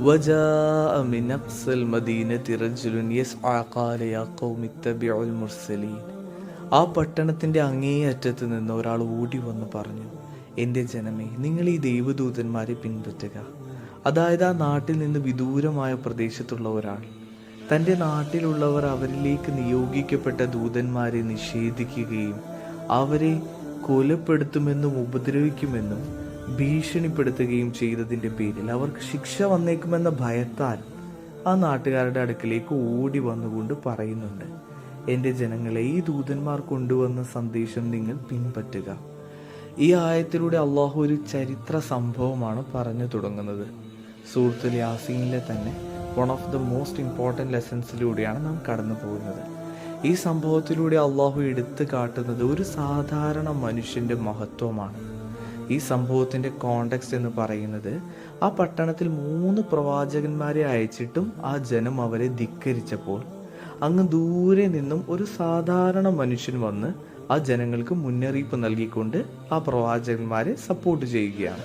وجاء من أقصى المدينة رجل يسعى قال يا قوم اتبعوا المرسلين ആ പട്ടണത്തിൻ്റെ അങ്ങേയറ്റത്ത് നിന്ന് ഒരാൾ ഓടി വന്ന് പറഞ്ഞു എൻ്റെ ജനമേ നിങ്ങൾ ഈ ദൈവദൂതന്മാരെ പിൻപറ്റുക അതായത് ആ നാട്ടിൽ നിന്ന് വിദൂരമായ പ്രദേശത്തുള്ള ഒരാൾ തൻ്റെ നാട്ടിലുള്ളവർ അവരിലേക്ക് നിയോഗിക്കപ്പെട്ട ദൂതന്മാരെ നിഷേധിക്കുകയും അവരെ കൊലപ്പെടുത്തുമെന്നും ഉപദ്രവിക്കുമെന്നും ഭീഷണിപ്പെടുത്തുകയും ചെയ്തതിന്റെ പേരിൽ അവർക്ക് ശിക്ഷ വന്നേക്കുമെന്ന ഭയത്താൽ ആ നാട്ടുകാരുടെ അടുക്കിലേക്ക് ഓടി വന്നുകൊണ്ട് പറയുന്നുണ്ട് എന്റെ ജനങ്ങളെ ഈ ദൂതന്മാർ കൊണ്ടുവന്ന സന്ദേശം നിങ്ങൾ പിൻപറ്റുക. ഈ ആയത്തിലൂടെ അള്ളാഹു ഒരു ചരിത്ര സംഭവമാണ് പറഞ്ഞു തുടങ്ങുന്നത്. സുഹൃത്തു യാസീനിലെ തന്നെ one of the most important ലെസൺസിലൂടെയാണ് നാം കടന്നു പോകുന്നത്. ഈ സംഭവത്തിലൂടെ അള്ളാഹു എടുത്തു കാട്ടുന്നത് ഒരു സാധാരണ മനുഷ്യന്റെ മഹത്വമാണ്. ഈ സംഭവത്തിന്റെ കോണ്ടെക്സ്റ്റ് എന്ന് പറയുന്നത് ആ പട്ടണത്തിൽ മൂന്ന് പ്രവാചകന്മാരെ അയച്ചിട്ടും ആ ജനം അവരെ ധിക്കരിച്ചപ്പോൾ അങ്ങ് ദൂരെ നിന്നും ഒരു സാധാരണ മനുഷ്യൻ വന്ന് ആ ജനങ്ങൾക്ക് മുന്നറിയിപ്പ് നൽകിക്കൊണ്ട് ആ പ്രവാചകന്മാരെ സപ്പോർട്ട് ചെയ്യുകയാണ്.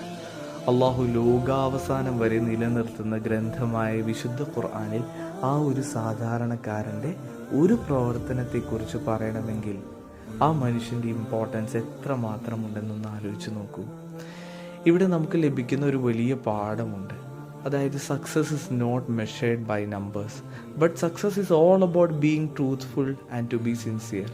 അള്ളാഹു ലോകാവസാനം വരെ നിലനിർത്തുന്ന ഗ്രന്ഥമായ വിശുദ്ധ ഖുർആാനിൽ ആ ഒരു സാധാരണക്കാരന്റെ ഒരു പ്രവർത്തനത്തെക്കുറിച്ച് പറയണമെങ്കിൽ ആ മനുഷ്യന്റെ ഇമ്പോർട്ടൻസ് എത്രമാത്രം ഉണ്ടെന്നൊന്ന് ആലോചിച്ച് നോക്കൂ. ഇവിടെ നമുക്ക് ലഭിക്കുന്ന ഒരു വലിയ പാഠമുണ്ട്. അതായത് success is not measured by numbers but success is all about being truthful and to be sincere